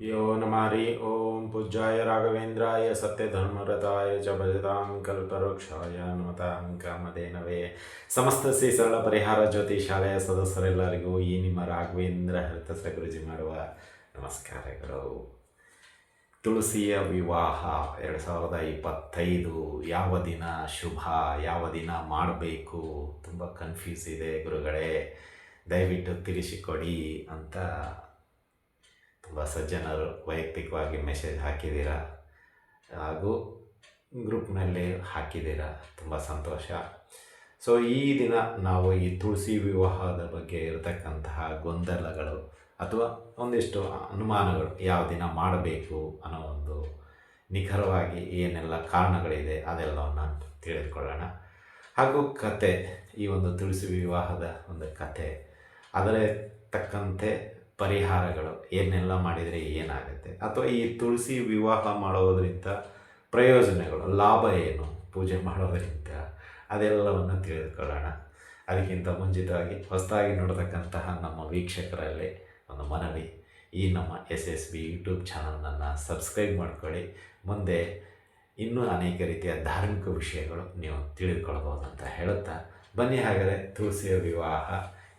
यो नमारि ॐ पूज्याय राघवेन्द्राय सत्यधर्मरताय च भजतां ಕಲ್ಪವೃಕ್ಷಾಯ ನಮತಾಂ ಕಾಮಧೇನವೇ ಸಮಸ್ತ ಶ್ರೀ ಸರಳ ಪರಿಹಾರ ಜ್ಯೋತಿ ಶಾಲೆಯ ಸದಸ್ಯರೆಲ್ಲರಿಗೂ ಈ ನಿಮ್ಮ ರಾಘವೇಂದ್ರ ಹರಿತಸ ಗುರುಜಿ ಮಾಡುವ ನಮಸ್ಕಾರಗಳು ತುಳಸಿಯ ವಿವಾಹ ಎರಡು ಸಾವಿರದ ಇಪ್ಪತ್ತೈದು ಯಾವ ದಿನ ಶುಭ ಯಾವ ದಿನ ಮಾಡಬೇಕು ತುಂಬ ಕನ್ಫ್ಯೂಸ್ ಇದೆ ಗುರುಗಳೇ ದಯವಿಟ್ಟು ತಿಳಿಸಿಕೊಡಿ ಅಂತ ತುಂಬ ಸಜ್ಜನರು ವೈಯಕ್ತಿಕವಾಗಿ ಮೆಸೇಜ್ ಹಾಕಿದ್ದೀರಾ? ಹಾಗೂ ಗ್ರೂಪ್ನಲ್ಲಿ ಹಾಕಿದ್ದೀರಾ? ತುಂಬ ಸಂತೋಷ. ಸೊ ಈ ದಿನ ನಾವು ಈ ತುಳಸಿ ವಿವಾಹದ ಬಗ್ಗೆ ಇರತಕ್ಕಂತಹ ಗೊಂದಲಗಳು ಅಥವಾ ಒಂದಿಷ್ಟು ಅನುಮಾನಗಳು ಯಾವ ದಿನ ಮಾಡಬೇಕು ಅನ್ನೋ ಒಂದು ನಿಖರವಾಗಿ ಏನೆಲ್ಲ ಕಾರಣಗಳಿದೆ ಅದೆಲ್ಲವನ್ನು ತಿಳಿದುಕೊಳ್ಳೋಣ. ಹಾಗೂ ಕತೆ, ಈ ಒಂದು ತುಳಸಿ ವಿವಾಹದ ಒಂದು ಕತೆ, ಅದರ ತಕ್ಕಂತೆ ಪರಿಹಾರಗಳು, ಏನೆಲ್ಲ ಮಾಡಿದರೆ ಏನಾಗುತ್ತೆ? ಅಥವಾ ಈ ತುಳಸಿ ವಿವಾಹ ಮಾಡೋದರಿಂದ ಪ್ರಯೋಜನಗಳು, ಲಾಭ ಏನು ಪೂಜೆ ಮಾಡೋದರಿಂದ? ಅದೆಲ್ಲವನ್ನು ತಿಳಿದುಕೊಳ್ಳೋಣ. ಅದಕ್ಕಿಂತ ಮುಂಚಿತವಾಗಿ ಹೊಸದಾಗಿ ನೋಡತಕ್ಕಂತಹ ನಮ್ಮ ವೀಕ್ಷಕರಲ್ಲಿ ಒಂದು ಮನವಿ. ಈ ನಮ್ಮ ಎಸ್ ಎಸ್ ಬಿ ಯೂಟ್ಯೂಬ್ ಚಾನಲನ್ನು ಸಬ್ಸ್ಕ್ರೈಬ್ ಮಾಡ್ಕೊಳ್ಳಿ. ಮುಂದೆ ಇನ್ನೂ ಅನೇಕ ರೀತಿಯ ಧಾರ್ಮಿಕ ವಿಷಯಗಳು ನೀವು ತಿಳಿದುಕೊಳ್ಬೋದು ಅಂತ ಹೇಳುತ್ತಾ, ಬನ್ನಿ ಹಾಗಾದರೆ ತುಳಸಿಯ ವಿವಾಹ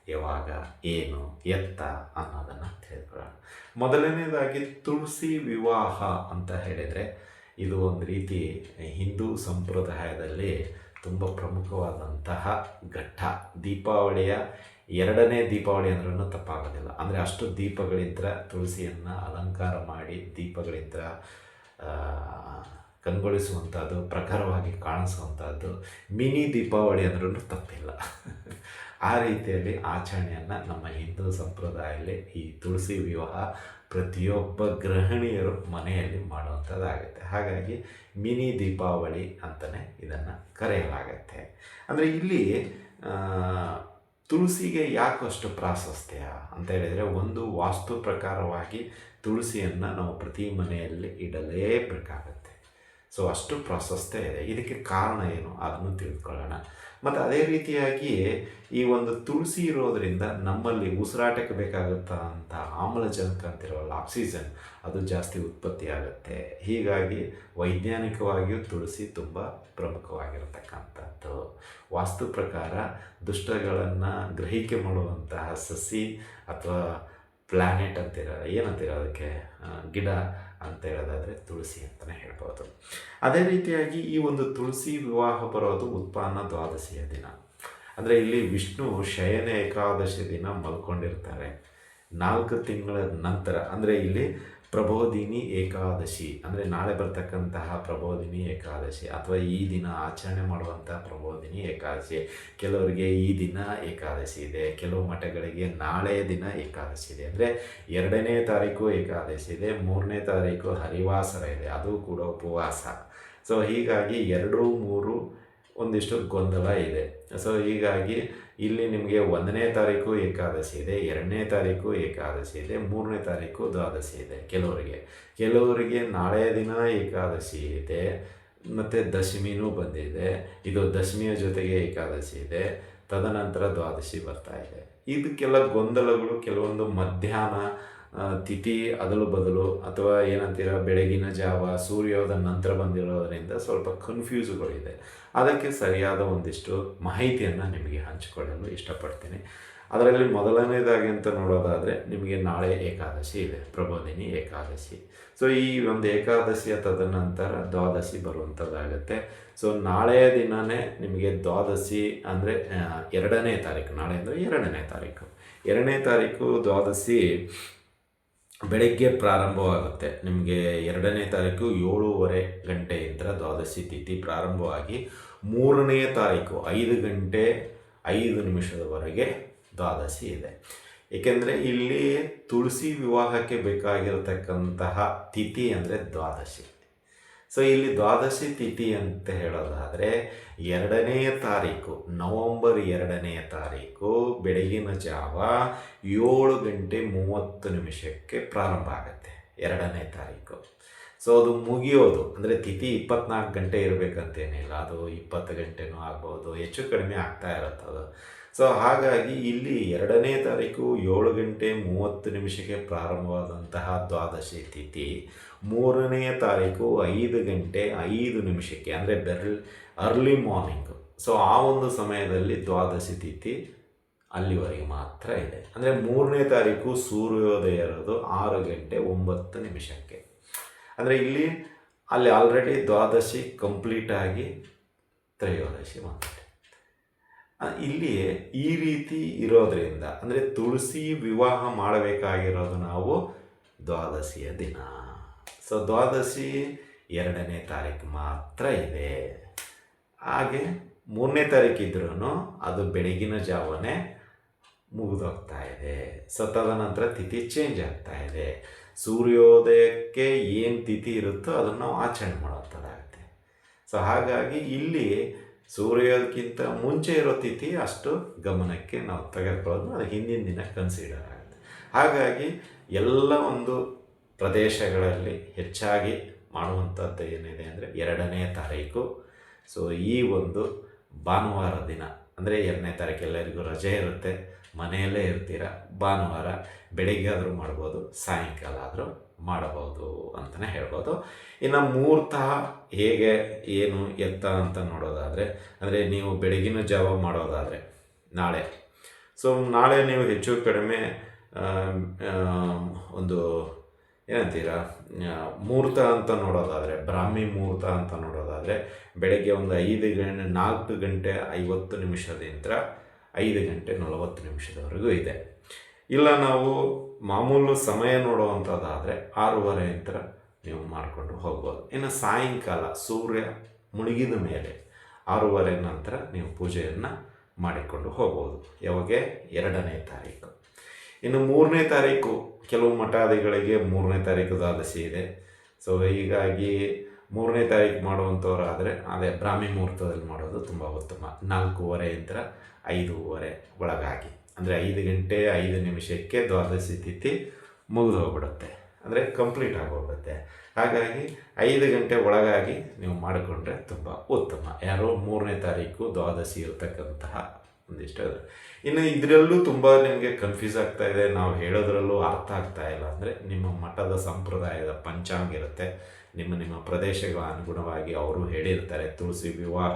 ಯಾವಾಗ, ಏನು, ಎತ್ತ ಅನ್ನೋದನ್ನು ತಿಳ್ಕೊಳ್ಳೋಣ. ಮೊದಲನೇದಾಗಿ ತುಳಸಿ ವಿವಾಹ ಅಂತ ಹೇಳಿದರೆ, ಇದು ಒಂದು ರೀತಿ ಹಿಂದೂ ಸಂಪ್ರದಾಯದಲ್ಲಿ ತುಂಬ ಪ್ರಮುಖವಾದಂತಹ ಘಟ್ಟ. ದೀಪಾವಳಿಯ ಎರಡನೇ ದೀಪಾವಳಿ ಅಂದ್ರೂ ತಪ್ಪಾಗೋದಿಲ್ಲ. ಅಂದರೆ ಅಷ್ಟು ದೀಪಗಳಿಂದ ತುಳಸಿಯನ್ನು ಅಲಂಕಾರ ಮಾಡಿ ದೀಪಗಳಿಂದ ಕಂಗೊಳಿಸುವಂಥದ್ದು ಪ್ರಖರವಾಗಿ ಕಾಣಿಸುವಂಥದ್ದು ಮಿನಿ ದೀಪಾವಳಿ ಅಂದ್ರೂ ತಪ್ಪಿಲ್ಲ. ಆ ರೀತಿಯಲ್ಲಿ ಆಚರಣೆಯನ್ನು ನಮ್ಮ ಹಿಂದೂ ಸಂಪ್ರದಾಯದಲ್ಲಿ ಈ ತುಳಸಿ ವಿವಾಹ ಪ್ರತಿಯೊಬ್ಬ ಗೃಹಿಣಿಯರು ಮನೆಯಲ್ಲಿ ಮಾಡುವಂಥದ್ದಾಗುತ್ತೆ. ಹಾಗಾಗಿ ಮಿನಿ ದೀಪಾವಳಿ ಅಂತಲೇ ಇದನ್ನು ಕರೆಯಲಾಗತ್ತೆ. ಅಂದರೆ ಇಲ್ಲಿ ತುಳಸಿಗೆ ಯಾಕಷ್ಟು ಪ್ರಾಶಸ್ತ್ಯ ಅಂತ ಹೇಳಿದರೆ ಒಂದು ವಾಸ್ತು ಪ್ರಕಾರವಾಗಿ ತುಳಸಿಯನ್ನು ನಾವು ಪ್ರತಿ ಮನೆಯಲ್ಲಿ ಇಡಲೇಬೇಕಾಗತ್ತೆ. ಸೊ ಅಷ್ಟು ಪ್ರಾಶಸ್ತ್ಯ ಇದೆ. ಇದಕ್ಕೆ ಕಾರಣ ಏನು? ಅದನ್ನು ತಿಳಿದುಕೊಳ್ಳೋಣ. ಮತ್ತು ಅದೇ ರೀತಿಯಾಗಿ ಈ ಒಂದು ತುಳಸಿ ಇರೋದರಿಂದ ನಮ್ಮಲ್ಲಿ ಉಸಿರಾಟಕ್ಕೆ ಬೇಕಾಗುತ್ತಂಥ ಆಮ್ಲಜನಕ ಅಂತಿರೋಲ್ಲ ಆಕ್ಸಿಜನ್ ಅದು ಜಾಸ್ತಿ ಉತ್ಪತ್ತಿ ಆಗುತ್ತೆ. ಹೀಗಾಗಿ ವೈಜ್ಞಾನಿಕವಾಗಿಯೂ ತುಳಸಿ ತುಂಬ ಪ್ರಮುಖವಾಗಿರತಕ್ಕಂಥದ್ದು. ವಾಸ್ತು ಪ್ರಕಾರ ದುಷ್ಟಗಳನ್ನು ಗ್ರಹಿಕೆ ಮಾಡುವಂತಹ ಸಸಿ ಅಥವಾ ಪ್ಲ್ಯಾನೆಟ್ ಅಂತೀರ ಏನಂತೀರ ಅದಕ್ಕೆ? ಗಿಡ. ಅಂತ ಹೇಳೋದಾದರೆ ತುಳಸಿ ಅಂತಲೇ ಹೇಳ್ಬೋದು. ಅದೇ ರೀತಿಯಾಗಿ ಈ ಒಂದು ತುಳಸಿ ವಿವಾಹ ಬರೋದು ಉತ್ಪನ್ನ ದ್ವಾದಶಿಯ ದಿನ. ಅಂದರೆ ಇಲ್ಲಿ ವಿಷ್ಣು ಶಯನ ಏಕಾದಶಿ ದಿನ ಮಲ್ಕೊಂಡಿರ್ತಾರೆ. ನಾಲ್ಕು ತಿಂಗಳ ನಂತರ, ಅಂದರೆ ಇಲ್ಲಿ ಪ್ರಬೋಧಿನಿ ಏಕಾದಶಿ, ಅಂದರೆ ನಾಳೆ ಬರ್ತಕ್ಕಂತಹ ಪ್ರಬೋಧಿನಿ ಏಕಾದಶಿ ಅಥವಾ ಈ ದಿನ ಆಚರಣೆ ಮಾಡುವಂಥ ಪ್ರಬೋಧಿನಿ ಏಕಾದಶಿ. ಕೆಲವರಿಗೆ ಈ ದಿನ ಏಕಾದಶಿ ಇದೆ, ಕೆಲವು ಮಠಗಳಿಗೆ ನಾಳೆಯ ದಿನ ಏಕಾದಶಿ ಇದೆ. ಅಂದರೆ ಎರಡನೇ ತಾರೀಕು ಏಕಾದಶಿ ಇದೆ, ಮೂರನೇ ತಾರೀಕು ಹರಿವಾಸರ ಇದೆ, ಅದು ಕೂಡ ಉಪವಾಸ. ಸೊ ಹೀಗಾಗಿ ಎರಡು ಮೂರು ಒಂದಿಷ್ಟು ಗೊಂದಲ ಇದೆ. ಸೊ ಹೀಗಾಗಿ ಇಲ್ಲಿ ನಿಮಗೆ ಒಂದನೇ ತಾರೀಕು ಏಕಾದಶಿ ಇದೆ, ಎರಡನೇ ತಾರೀಕು ಏಕಾದಶಿ ಇದೆ, ಮೂರನೇ ತಾರೀಕು ದ್ವಾದಶಿ ಇದೆ ಕೆಲವರಿಗೆ. ಕೆಲವರಿಗೆ ನಾಳೆ ದಿನ ಏಕಾದಶಿ ಇದೆ, ಮತ್ತು ದಶಮಿನೂ ಬಂದಿದೆ. ಇದು ದಶಮಿಯ ಜೊತೆಗೆ ಏಕಾದಶಿ ಇದೆ, ತದನಂತರ ದ್ವಾದಶಿ ಬರ್ತಾ ಇದೆ. ಇದಕ್ಕೆಲ್ಲ ಗೊಂದಲಗಳು, ಕೆಲವೊಂದು ಮಧ್ಯಾಹ್ನ ತಿಥಿ ಅದಲು ಬದಲು ಅಥವಾ ಏನಂತೀರ, ಬೆಳಗಿನ ಜಾವ ಸೂರ್ಯೋದ ನಂತರ ಬಂದಿರೋದರಿಂದ ಸ್ವಲ್ಪ ಕನ್ಫ್ಯೂಸ್ಗಳಿದೆ ಅದಕ್ಕೆ ಸರಿಯಾದ ಒಂದಿಷ್ಟು ಮಾಹಿತಿಯನ್ನು ನಿಮಗೆ ಹಂಚಿಕೊಳ್ಳಲು ಇಷ್ಟಪಡ್ತೀನಿ. ಅದರಲ್ಲಿ ಮೊದಲನೇದಾಗಿ ಅಂತ ನೋಡೋದಾದರೆ, ನಿಮಗೆ ನಾಳೆ ಏಕಾದಶಿ ಇದೆ, ಪ್ರಬೋಧಿನಿ ಏಕಾದಶಿ. ಸೊ ಈ ಒಂದು ಏಕಾದಶಿಯ ತದನಂತರ ದ್ವಾದಶಿ ಬರುವಂಥದ್ದಾಗುತ್ತೆ ಸೊ ನಾಳೆಯ ದಿನವೇ ನಿಮಗೆ ದ್ವಾದಶಿ ಅಂದರೆ ಎರಡನೇ ತಾರೀಕು, ನಾಳೆ ಅಂದರೆ ಎರಡನೇ ತಾರೀಕು. ಎರಡನೇ ತಾರೀಕು ದ್ವಾದಶಿ ಬೆಳಗ್ಗೆ ಪ್ರಾರಂಭವಾಗುತ್ತೆ. ನಿಮಗೆ ಎರಡನೇ ತಾರೀಕು ಏಳೂವರೆ ಗಂಟೆಯಿಂದ ದ್ವಾದಶಿ ತಿಥಿ ಪ್ರಾರಂಭವಾಗಿ ಮೂರನೇ ತಾರೀಕು ಐದು ಗಂಟೆ ಐದು ನಿಮಿಷದವರೆಗೆ ದ್ವಾದಶಿ ಇದೆ. ಏಕೆಂದರೆ ಇಲ್ಲಿ ತುಳಸಿ ವಿವಾಹಕ್ಕೆ ಬೇಕಾಗಿರತಕ್ಕಂತಹ ತಿಥಿ ಅಂದರೆ ದ್ವಾದಶಿ. ಸೊ ಇಲ್ಲಿ ದ್ವಾದಶಿ ತಿಥಿ ಅಂತ ಹೇಳೋದಾದರೆ ಎರಡನೆಯ ತಾರೀಕು, ನವಂಬರ್ ಎರಡನೆಯ ತಾರೀಕು ಬೆಳಗಿನ ಜಾವ ಏಳು ಗಂಟೆ ಮೂವತ್ತು ನಿಮಿಷಕ್ಕೆ ಪ್ರಾರಂಭ ಆಗುತ್ತೆ ಎರಡನೇ ತಾರೀಕು. ಸೊ ಅದು ಮುಗಿಯೋದು. ಅಂದರೆ ತಿಥಿ ಇಪ್ಪತ್ನಾಲ್ಕು ಗಂಟೆ ಇರಬೇಕಂತೇನಿಲ್ಲ. ಅದು ಇಪ್ಪತ್ತು ಗಂಟೆನೂ ಆಗ್ಬೋದು, ಹೆಚ್ಚು ಕಡಿಮೆ ಆಗ್ತಾ ಇರುತ್ತೆ ಅದು. ಸೊ ಹಾಗಾಗಿ ಇಲ್ಲಿ ಎರಡನೇ ತಾರೀಕು ಏಳು ಗಂಟೆ ಮೂವತ್ತು ನಿಮಿಷಕ್ಕೆ ಪ್ರಾರಂಭವಾದಂತಹ ದ್ವಾದಶಿ ತಿಥಿ. ಮೂರನೆಯ ತಾರೀಕು ಐದು ಗಂಟೆ ಐದು ನಿಮಿಷಕ್ಕೆ ಅಂದರೆ ಬೆರ್ಲ್ ಅರ್ಲಿ ಮಾರ್ನಿಂಗು. ಸೊ ಆ ಒಂದು ಸಮಯದಲ್ಲಿ ದ್ವಾದಶಿ ತಿಥಿ ಅಲ್ಲಿವರೆಗೆ ಮಾತ್ರ ಇದೆ. ಅಂದರೆ ಮೂರನೇ ತಾರೀಕು ಸೂರ್ಯೋದಯ ಇರೋದು ಆರು ಗಂಟೆ ಒಂಬತ್ತು ನಿಮಿಷಕ್ಕೆ. ಅಂದರೆ ಇಲ್ಲಿ ಅಲ್ಲಿ ಆಲ್ರೆಡಿ ದ್ವಾದಶಿ ಕಂಪ್ಲೀಟ್ ಆಗಿ ತ್ರಯೋದಶಿ ಆ, ಇಲ್ಲಿ ಈ ರೀತಿ ಇರೋದ್ರಿಂದ, ಅಂದರೆ ತುಳಸಿ ವಿವಾಹ ಮಾಡಬೇಕಾಗಿರೋದು ನಾವು ದ್ವಾದಶಿಯ ದಿನ. ಸೊ ದ್ವಾದಶಿ ಎರಡನೇ ತಾರೀಕು ಮಾತ್ರ ಇದೆ. ಹಾಗೆ ಮೂರನೇ ತಾರೀಕು ಇದ್ರೂ ಅದು ಬೆಳಗಿನ ಜಾವನೇ ಮುಗಿದೋಗ್ತಾ ಇದೆ. ಸೊ ತದನಂತರ ತಿಥಿ ಚೇಂಜ್ ಆಗ್ತಾ ಇದೆ. ಸೂರ್ಯೋದಯಕ್ಕೆ ಏನು ತಿಥಿ ಇರುತ್ತೋ ಅದನ್ನು ನಾವು ಆಚರಣೆ ಮಾಡೋಂಥದ್ದಾಗುತ್ತೆ ಸೊ ಹಾಗಾಗಿ ಇಲ್ಲಿ ಸೂರ್ಯೋದಯಕ್ಕಿಂತ ಮುಂಚೆ ಇರೋ ತಿಥಿ ಅಷ್ಟು ಗಮನಕ್ಕೆ ನಾವು ತೆಗೆದುಕೊಳ್ಳೋದು, ಅದು ಹಿಂದಿನ ದಿನ ಕನ್ಸಿಡರ್ ಆಗುತ್ತೆ. ಹಾಗಾಗಿ ಎಲ್ಲ ಒಂದು ಪ್ರದೇಶಗಳಲ್ಲಿ ಹೆಚ್ಚಾಗಿ ಮಾಡುವಂಥದ್ದು ಏನಿದೆ ಅಂದರೆ ಎರಡನೇ ತಾರೀಕು. ಸೊ ಈ ಒಂದು ಭಾನುವಾರ ದಿನ, ಅಂದರೆ ಎರಡನೇ ತಾರೀಕು ಎಲ್ಲರಿಗೂ ರಜೆ ಇರುತ್ತೆ, ಮನೆಯಲ್ಲೇ ಇರ್ತೀರ, ಭಾನುವಾರ ಬೆಳಿಗ್ಗೆ ಆದರೂ ಮಾಡ್ಬೋದು, ಸಾಯಂಕಾಲ ಆದರೂ. ಮಾಡಬಹುದು ಅಂತಲೇ ಹೇಳ್ಬೋದು. ಇನ್ನು ಮುಹೂರ್ತ ಹೇಗೆ, ಏನು, ಎತ್ತ ಅಂತ ನೋಡೋದಾದರೆ, ಅಂದರೆ ನೀವು ಬೆಳಗಿನ ಜಾವ ಮಾಡೋದಾದರೆ, ನಾಳೆ. ಸೊ ನಾಳೆ ನೀವು ಹೆಚ್ಚು ಕಡಿಮೆ ಒಂದು, ಏನಂತೀರ ಮುಹೂರ್ತ ಅಂತ ನೋಡೋದಾದರೆ, ಬ್ರಾಹ್ಮಿ ಮುಹೂರ್ತ ಅಂತ ನೋಡೋದಾದರೆ, ಬೆಳಗ್ಗೆ ಒಂದು ಐದು ಗಂಟೆ, ನಾಲ್ಕು ಗಂಟೆ ಐವತ್ತು ನಿಮಿಷದಿಂದ ಐದು ಗಂಟೆ ನಲವತ್ತು ನಿಮಿಷದವರೆಗೂ ಇದೆ. ಇಲ್ಲ ನಾವು ಮಾಮೂಲು ಸಮಯ ನೋಡುವಂಥದ್ದಾದರೆ ಆರೂವರೆ ನಂತರ ನೀವು ಮಾಡಿಕೊಂಡು ಹೋಗ್ಬೋದು. ಇನ್ನು ಸಾಯಂಕಾಲ ಸೂರ್ಯ ಮುಳುಗಿದ ಮೇಲೆ ಆರೂವರೆ ನಂತರ ನೀವು ಪೂಜೆಯನ್ನು ಮಾಡಿಕೊಂಡು ಹೋಗ್ಬೋದು. ಯಾವಾಗ? ಎರಡನೇ ತಾರೀಕು. ಇನ್ನು ಮೂರನೇ ತಾರೀಕು ಕೆಲವು ಮಠಾದಿಗಳಿಗೆ ಮೂರನೇ ತಾರೀಕು ದ್ವಾದಶಿ ಇದೆ. ಸೊ ಹೀಗಾಗಿ ಮೂರನೇ ತಾರೀಕು ಮಾಡುವಂಥವರಾದರೆ ಅದೇ ಬ್ರಾಹ್ಮಿ ಮುಹೂರ್ತದಲ್ಲಿ ಮಾಡೋದು ತುಂಬ ಉತ್ತಮ. ನಾಲ್ಕೂವರೆಯಿಂದ ಐದೂವರೆ ಒಳಗಾಗಿ. ಅಂದರೆ ಐದು ಗಂಟೆ ಐದು ನಿಮಿಷಕ್ಕೆ ದ್ವಾದಶಿ ತಿಥಿ ಮುಗಿದು ಹೋಗ್ಬಿಡುತ್ತೆ. ಅಂದರೆ ಕಂಪ್ಲೀಟ್ ಆಗೋಗುತ್ತೆ ಹಾಗಾಗಿ ಐದು ಗಂಟೆ ಒಳಗಾಗಿ ನೀವು ಮಾಡಿಕೊಂಡ್ರೆ ತುಂಬ ಉತ್ತಮ. ಯಾರೋ ಮೂರನೇ ತಾರೀಕು ದ್ವಾದಶಿ ಇರತಕ್ಕಂತಹ ಒಂದಿಷ್ಟು. ಇನ್ನು ಇದರಲ್ಲೂ ತುಂಬ ನಿಮಗೆ ಕನ್ಫ್ಯೂಸ್ ಆಗ್ತಾ ಇದೆ. ನಾವು ಹೇಳೋದ್ರಲ್ಲೂ ಅರ್ಥ ಆಗ್ತಾ ಇಲ್ಲ. ಅಂದರೆ ನಿಮ್ಮ ಮಠದ ಸಂಪ್ರದಾಯದ ಪಂಚಾಂಗ ಇರುತ್ತೆ. ನಿಮ್ಮ ನಿಮ್ಮ ಪ್ರದೇಶಗಳ ಅನುಗುಣವಾಗಿ ಅವರು ಹೇಳಿರ್ತಾರೆ. ತುಳಸಿ ವಿವಾಹ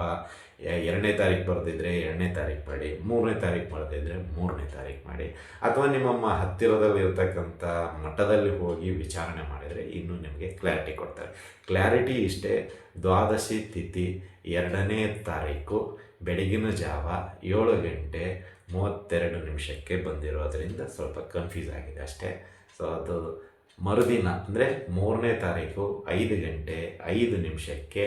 ಎರಡನೇ ತಾರೀಕು ಬರೆದಿದ್ದರೆ ಎರಡನೇ ತಾರೀಕು ಮಾಡಿ, ಮೂರನೇ ತಾರೀಕು ಬರೆದಿದ್ದರೆ ಮೂರನೇ ತಾರೀಕು ಮಾಡಿ. ಅಥವಾ ನಿಮ್ಮಮ್ಮ ಹತ್ತಿರದಲ್ಲಿರ್ತಕ್ಕಂಥ ಮಠದಲ್ಲಿ ಹೋಗಿ ವಿಚಾರಣೆ ಮಾಡಿದರೆ ಇನ್ನೂ ನಿಮಗೆ ಕ್ಲಾರಿಟಿ ಕೊಡ್ತಾರೆ. ಕ್ಲಾರಿಟಿ ಇಷ್ಟೇ, ದ್ವಾದಶಿ ತಿಥಿ ಎರಡನೇ ತಾರೀಕು ಬೆಳಗಿನ ಜಾವ ಏಳು ಗಂಟೆ ಮೂವತ್ತೆರಡು ನಿಮಿಷಕ್ಕೆ ಬಂದಿರೋದರಿಂದ ಸ್ವಲ್ಪ ಕನ್ಫ್ಯೂಸ್ ಆಗಿದೆ ಅಷ್ಟೇ. ಸೊ ಅದು ಮರುದಿನ, ಅಂದರೆ ಮೂರನೇ ತಾರೀಕು ಐದು ಗಂಟೆ ಐದು ನಿಮಿಷಕ್ಕೆ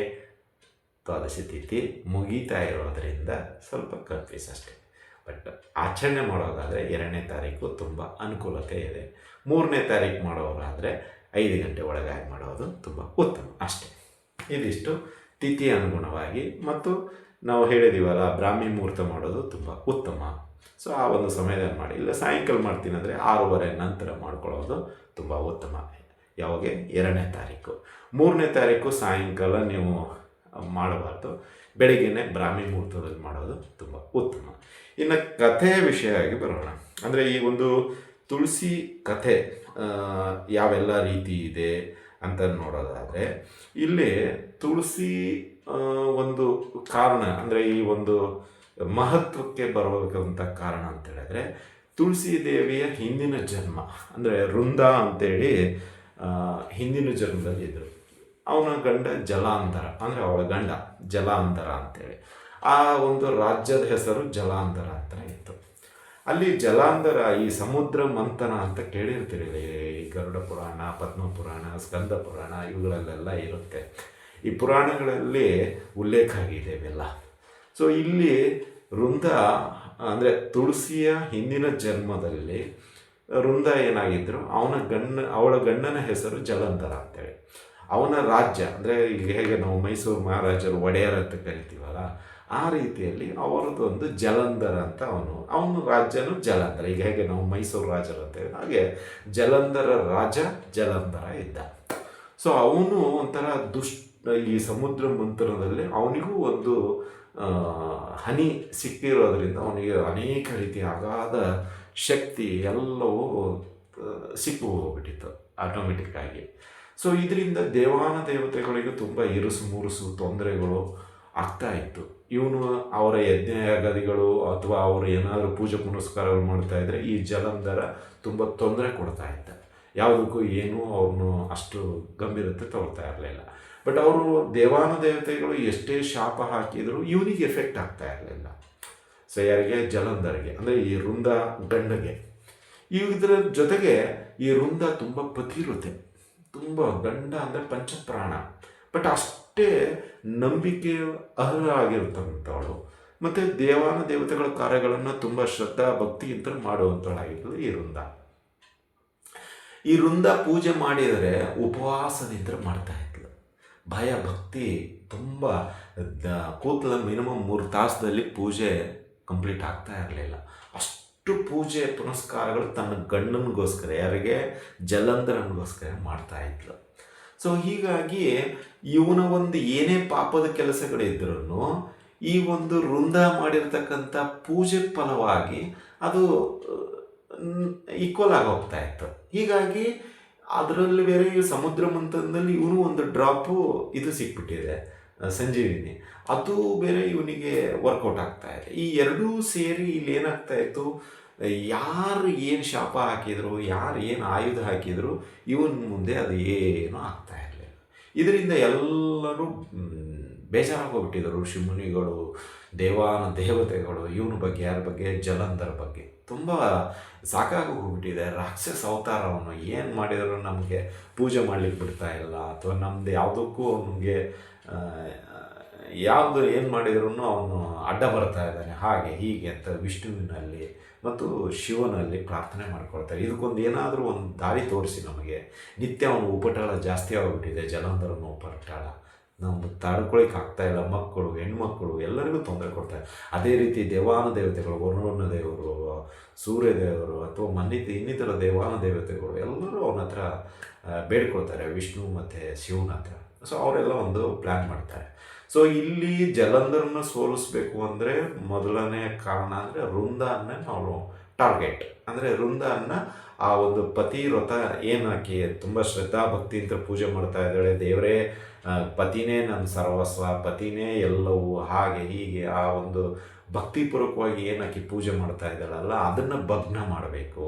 ತಿಥಿ ಮುಗೀತಾ ಇರೋದರಿಂದ ಸ್ವಲ್ಪ ಕನ್ಫ್ಯೂಸ್ ಅಷ್ಟೇ. ಬಟ್ ಆಚರಣೆ ಮಾಡೋದಾದರೆ ಎರಡನೇ ತಾರೀಕು ತುಂಬ ಅನುಕೂಲತೆ ಇದೆ. ಮೂರನೇ ತಾರೀಕು ಮಾಡೋರಾದರೆ ಐದು ಗಂಟೆ ಒಳಗಾಗಿ ಮಾಡೋದು ತುಂಬ ಉತ್ತಮ ಅಷ್ಟೇ. ಇದಿಷ್ಟು ತಿಥಿ ಅನುಗುಣವಾಗಿ ಮತ್ತು ನಾವು ಹೇಳಿದ್ದೀವಲ್ಲ ಬ್ರಾಹ್ಮಿ ಮುಹೂರ್ತ ಮಾಡೋದು ತುಂಬ ಉತ್ತಮ. ಸೊ, ಆ ಒಂದು ಸಮಯದಲ್ಲಿ ಮಾಡಿ, ಇಲ್ಲ ಸಾಯಂಕಾಲ ಮಾಡ್ತೀನಿ ಅಂದರೆ ಆರೂವರೆ ನಂತರ ಮಾಡ್ಕೊಳ್ಳೋದು ತುಂಬ ಉತ್ತಮ. ಯಾವಾಗೆ? ಎರಡನೇ ತಾರೀಕು. ಮೂರನೇ ತಾರೀಕು ಸಾಯಂಕಾಲ ನೀವು ಮಾಡಬಾರ್ದು. ಬೆಳಿಗ್ಗೆನೆ ಬ್ರಾಹ್ಮಿ ಮುಹೂರ್ತದಲ್ಲಿ ಮಾಡೋದು ತುಂಬ ಉತ್ತಮ. ಇನ್ನು ಕಥೆಯ ಆಗಿ ಬರೋಣ. ಅಂದರೆ ಈ ಒಂದು ತುಳಸಿ ಕಥೆ ಯಾವೆಲ್ಲ ರೀತಿ ಇದೆ ಅಂತ ನೋಡೋದಾದರೆ, ಇಲ್ಲಿ ತುಳಸಿ ಒಂದು ಕಾರಣ, ಅಂದರೆ ಈ ಒಂದು ಮಹತ್ವಕ್ಕೆ ಬರಬೇಕಂತ ಕಾರಣ ಅಂತ ಹೇಳಿದ್ರೆ, ತುಳಸಿ ದೇವಿಯ ಹಿಂದಿನ ಜನ್ಮ, ಅಂದರೆ ವೃಂದ ಅಂತೇಳಿ ಹಿಂದಿನ ಜನ್ಮದಲ್ಲಿ ಇದ್ದರು ಅವನ ಗಂಡ ಜಲಾಂತರ, ಅಂದರೆ ಅವಳ ಗಂಡ ಜಲಾಂತರ ಅಂತೇಳಿ. ಆ ಒಂದು ರಾಜ್ಯದ ಹೆಸರು ಜಲಾಂತರ ಅಂತ ಇತ್ತು. ಅಲ್ಲಿ ಜಲಾಂತರ, ಈ ಸಮುದ್ರ ಮಂಥನ ಅಂತ ಕೇಳಿರ್ತೀರಿ ಈ ಗರುಡ ಪುರಾಣ, ಪದ್ಮ ಪುರಾಣ, ಸ್ಕಂದ ಪುರಾಣ, ಇವುಗಳಲ್ಲೆಲ್ಲ ಇರುತ್ತೆ. ಈ ಪುರಾಣಗಳಲ್ಲಿ ಉಲ್ಲೇಖ ಆಗಿದೆ ಇವೆಲ್ಲ. ಸೊ ಇಲ್ಲಿ ವೃಂದ, ಅಂದರೆ ತುಳಸಿಯ ಹಿಂದಿನ ಜನ್ಮದಲ್ಲಿ ವೃಂದ ಏನಾಗಿದ್ದರು ಅವನ ಗಂಡ, ಅವಳ ಗಂಡನ ಹೆಸರು ಜಲಂಧರ ಅಂತೇಳಿ. ಅವನ ರಾಜ್ಯ, ಅಂದರೆ ಈಗ ಹೇಗೆ ನಾವು ಮೈಸೂರು ಮಹಾರಾಜರು ಒಡೆಯರ್ ಅಂತ ಕರಿತೀವಲ್ಲ, ಆ ರೀತಿಯಲ್ಲಿ ಅವರದೊಂದು ಜಲಂಧರ ಅಂತ ಅವನು ಅವನು ರಾಜ್ಯನು ಜಲಂಧರ. ಈಗ ಹೇಗೆ ನಾವು ಮೈಸೂರು ರಾಜರು ಅಂತ ಹಾಗೆ ಜಲಂಧರ ರಾಜ ಜಲಂಧರ ಇದ್ದ. ಸೊ ಅವನು ಒಂಥರ ದುಷ್ಟ ಈ ಸಮುದ್ರ ಮಂಥನದಲ್ಲಿ ಅವನಿಗೂ ಒಂದು ಹನಿ ಸಿಕ್ಕಿರೋದ್ರಿಂದ ಅವನಿಗೆ ಅನೇಕ ರೀತಿಯ ಅಗಾಧ ಶಕ್ತಿ ಎಲ್ಲವೂ ಸಿಕ್ಕು ಹೋಗ್ಬಿಟ್ಟಿತ್ತು ಆಟೋಮೆಟಿಕ್ ಆಗಿ. ಸೊ ಇದರಿಂದ ದೇವಾನ ದೇವತೆಗಳಿಗೆ ತುಂಬ ಇರುಸು ಮುರುಸು ತೊಂದರೆಗಳು ಆಗ್ತಾ ಇತ್ತು. ಇವನು ಅವರ ಯಜ್ಞ ಯಾಗಾದಿಗಳು ಅಥವಾ ಅವರು ಏನಾದರೂ ಪೂಜೆ ಪುನಸ್ಕಾರಗಳು ಮಾಡ್ತಾ ಇದ್ದರೆ ಈ ಜಲಂಧರ ತುಂಬ ತೊಂದರೆ ಕೊಡ್ತಾ ಇದ್ದ ಯಾವುದಕ್ಕೂ ಏನೂ ಅವನು ಅಷ್ಟು ಗಂಭೀರತೆ ತಗೊಳ್ತಾ ಇರಲಿಲ್ಲ. ಬಟ್ ಅವರು ದೇವಾನ ದೇವತೆಗಳು ಎಷ್ಟೇ ಶಾಪ ಹಾಕಿದರೂ ಇವನಿಗೆ ಎಫೆಕ್ಟ್ ಆಗ್ತಾ ಇರಲಿಲ್ಲ. ಸೊ ಯಾರಿಗೆ? ಜಲಂಧರಿಗೆ ಅಂದರೆ ಈ ವೃಂದ ಗಂಡಗೆ. ಇದರ ಜೊತೆಗೆ ಈ ವೃಂದ ತುಂಬ ಪತಿರುತ್ತೆ ತುಂಬ ಗಂಡ ಅಂದರೆ ಪಂಚಪ್ರಾಣ. ಬಟ್ ಅಷ್ಟೇ ನಂಬಿಕೆ ಅರ್ಹ ಆಗಿರ್ತಕ್ಕಂಥವಳು ಮತ್ತು ದೇವಾನ ದೇವತೆಗಳ ಕಾರ್ಯಗಳನ್ನು ತುಂಬ ಶ್ರದ್ಧಾ, ಭಕ್ತಿಯಿಂದ ಮಾಡುವಂಥವಳಾಗಿದ್ದಳು ಈ ವೃಂದ. ಈ ವೃಂದ ಪೂಜೆ ಮಾಡಿದರೆ ಉಪವಾಸದಿಂದ ಮಾಡ್ತಾ ಇದ್ಲು. ಭಯ, ಭಕ್ತಿ ತುಂಬ ಕೂತಲ ಮಿನಿಮಮ್ ಮೂರು ತಾಸದಲ್ಲಿ ಪೂಜೆ ಕಂಪ್ಲೀಟ್ ಆಗ್ತಾ ಇರಲಿಲ್ಲ. ಅಷ್ಟು ಪೂಜೆ ಪುನಸ್ಕಾರಗಳು ತನ್ನ ಗಂಡನಿಗೋಸ್ಕರ, ಯಾರಿಗೆ ಜಲಂಧರನಿಗೋಸ್ಕರ ಮಾಡ್ತಾ ಇದ್ಲು. ಸೊ ಹೀಗಾಗಿ ಇವನ ಒಂದು ಏನೇ ಪಾಪದ ಕೆಲಸಗಳಿದ್ರೂ ಈ ಒಂದು ವೃಂದ ಮಾಡಿರ್ತಕ್ಕಂಥ ಪೂಜೆ ಫಲವಾಗಿ ಅದು ಈಕ್ವಲ್ ಆಗಿ ಹೋಗ್ತಾ ಇತ್ತು. ಹೀಗಾಗಿ ಅದರಲ್ಲಿ ಬೇರೆ ಸಮುದ್ರ ಮಂಥನದಲ್ಲಿ ಇವನು ಒಂದು ಡ್ರಾಪು ಇದು ಸಿಕ್ಬಿಟ್ಟಿದೆ. ಸಂಜೀವಿನಿ. ಅದು ಬೇರೆ ಇವನಿಗೆ ವರ್ಕೌಟ್ ಆಗ್ತಾ ಇದೆ. ಈ ಎರಡೂ ಸೇರಿ ಇಲ್ಲಿ ಏನಾಗ್ತಾ ಇತ್ತು, ಯಾರು ಏನು ಶಾಪ ಹಾಕಿದ್ರು, ಯಾರು ಏನು ಆಯುಧ ಹಾಕಿದ್ರು, ಇವನ್ ಮುಂದೆ ಅದು ಏನೂ ಆಗ್ತಾ ಇರಲಿಲ್ಲ. ಇದರಿಂದ ಎಲ್ಲರೂ ಬೇಜಾರಾಗೋಗ್ಬಿಟ್ಟಿದ್ದರು ಋಷಿಮುನಿಗಳು, ದೇವಾನ ದೇವತೆಗಳು, ಇವನ ಬಗ್ಗೆ, ಯಾರ ಬಗ್ಗೆ, ಜಲಂಧರ ಬಗ್ಗೆ. ತುಂಬ ಸಾಕಾಗಿ ಹೋಗ್ಬಿಟ್ಟಿದೆ. ರಾಕ್ಷಸ ಅವತಾರವನ್ನು ಏನು ಮಾಡಿದರೂ ನಮಗೆ ಪೂಜೆ ಮಾಡ್ಲಿಕ್ಕೆ ಬಿಡ್ತಾ ಇಲ್ಲ. ಅಥವಾ ನಮ್ದು ಯಾವುದಕ್ಕೂ ಅವನಿಗೆ ಯಾವುದು ಏನು ಮಾಡಿದ್ರೂ ಅವನು ಅಡ್ಡ ಬರ್ತಾ ಇದ್ದಾನೆ. ಹಾಗೆ, ಹೀಗೆ ಅಂತ ವಿಷ್ಣುವಿನಲ್ಲಿ ಮತ್ತು ಶಿವನಲ್ಲಿ ಪ್ರಾರ್ಥನೆ ಮಾಡ್ಕೊಳ್ತಾರೆ. ಇದಕ್ಕೊಂದು ಏನಾದರೂ ಒಂದು ದಾರಿ ತೋರಿಸಿ ನಮಗೆ. ನಿತ್ಯ ಅವನು ಉಪಟಳ ಜಾಸ್ತಿ ಆಗಿಬಿಟ್ಟಿದೆ. ಜಲಂಧರನ ಉಪಟಾಳ. ನಾವು ತಡ್ಕೊಳಿಕ್ಕೆ ಆಗ್ತಾ ಇಲ್ಲ. ಮಕ್ಕಳು ಹೆಣ್ಮಕ್ಕಳು ಎಲ್ಲರಿಗೂ ತೊಂದರೆ ಕೊಡ್ತಾರೆ ಅದೇ ರೀತಿ ದೇವಾನ ದೇವತೆಗಳು ವರುಣ ದೇವರು ಸೂರ್ಯ ದೇವರು ಅಥವಾ ಮನ್ನಿತ, ಇನ್ನಿತರ ದೇವಾನ ದೇವತೆಗಳು ಎಲ್ಲರೂ ಅವನ ಹತ್ರ ಬೇಡ್ಕೊಳ್ತಾರೆ. ವಿಷ್ಣು ಮತ್ತು ಶಿವನ ಹತ್ರ. ಸೊ ಅವರೆಲ್ಲ ಒಂದು ಪ್ಲ್ಯಾನ್ ಮಾಡ್ತಾರೆ. ಸೊ ಇಲ್ಲಿ ಜಲಂಧರನ್ನ ಸೋಲಿಸ್ಬೇಕು ಅಂದರೆ ಮೊದಲನೇ ಕಾರಣ ಅಂದರೆ ವೃಂದಾನ್ನ ನಾವು ಟಾರ್ಗೆಟ್ ಅಂದರೆ ವೃಂದಾನ್ನ ಆ ಒಂದು ಪತಿವ್ರತ ಏನು ಹಾಕಿ ತುಂಬ ಶ್ರದ್ಧಾ ಭಕ್ತಿಯಿಂದ ಪೂಜೆ ಮಾಡ್ತಾ ಇದ್ದಾಳೆ. ದೇವರೇ ಪತಿನೇ ನನ್ನ ಸರ್ವಸ್ವ, ಪತಿನೇ ಎಲ್ಲವೂ ಹಾಗೆ ಹೀಗೆ ಆ ಒಂದು ಭಕ್ತಿಪೂರ್ವಕವಾಗಿ ಏನಾಕಿ ಪೂಜೆ ಮಾಡ್ತಾ ಇದ್ದಾಳಲ್ಲ, ಅದನ್ನು ಭಗ್ನ ಮಾಡಬೇಕು.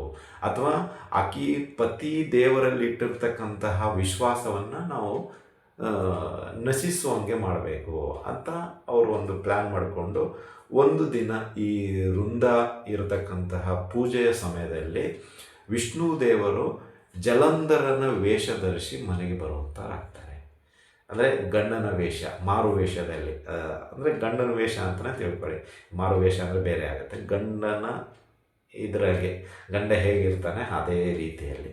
ಅಥವಾ ಆಕಿ ಪತಿ ದೇವರಲ್ಲಿ ಇಟ್ಟಿರ್ತಕ್ಕಂತಹ ವಿಶ್ವಾಸವನ್ನು ನಾವು ನಶಿಸುವಂಗೆ ಮಾಡಬೇಕು ಅಂತ ಅವರು ಒಂದು ಪ್ಲ್ಯಾನ್ ಮಾಡಿಕೊಂಡು ಒಂದು ದಿನ ಈ ವೃಂದ ಇರತಕ್ಕಂತಹ ಪೂಜೆಯ ಸಮಯದಲ್ಲಿ ವಿಷ್ಣು ದೇವರು ಜಲಂಧರನ ವೇಷ ಧರಿಸಿ ಮನೆಗೆ ಬರುವಂತಾರಾಗ್ತಾರೆ. ಅಂದರೆ ಗಂಡನ ವೇಷ, ಮಾರು ವೇಷದಲ್ಲಿ. ಅಂದರೆ ಗಂಡನ ವೇಷ ಅಂತಲೇ ತಿಳ್ಕೊಳ್ಳಿ. ಮಾರು ವೇಷ ಅಂದರೆ ಬೇರೆ ಆಗುತ್ತೆ. ಗಂಡನ ಇದರಲ್ಲಿ ಗಂಡ ಹೇಗಿರ್ತಾನೆ ಅದೇ ರೀತಿಯಲ್ಲಿ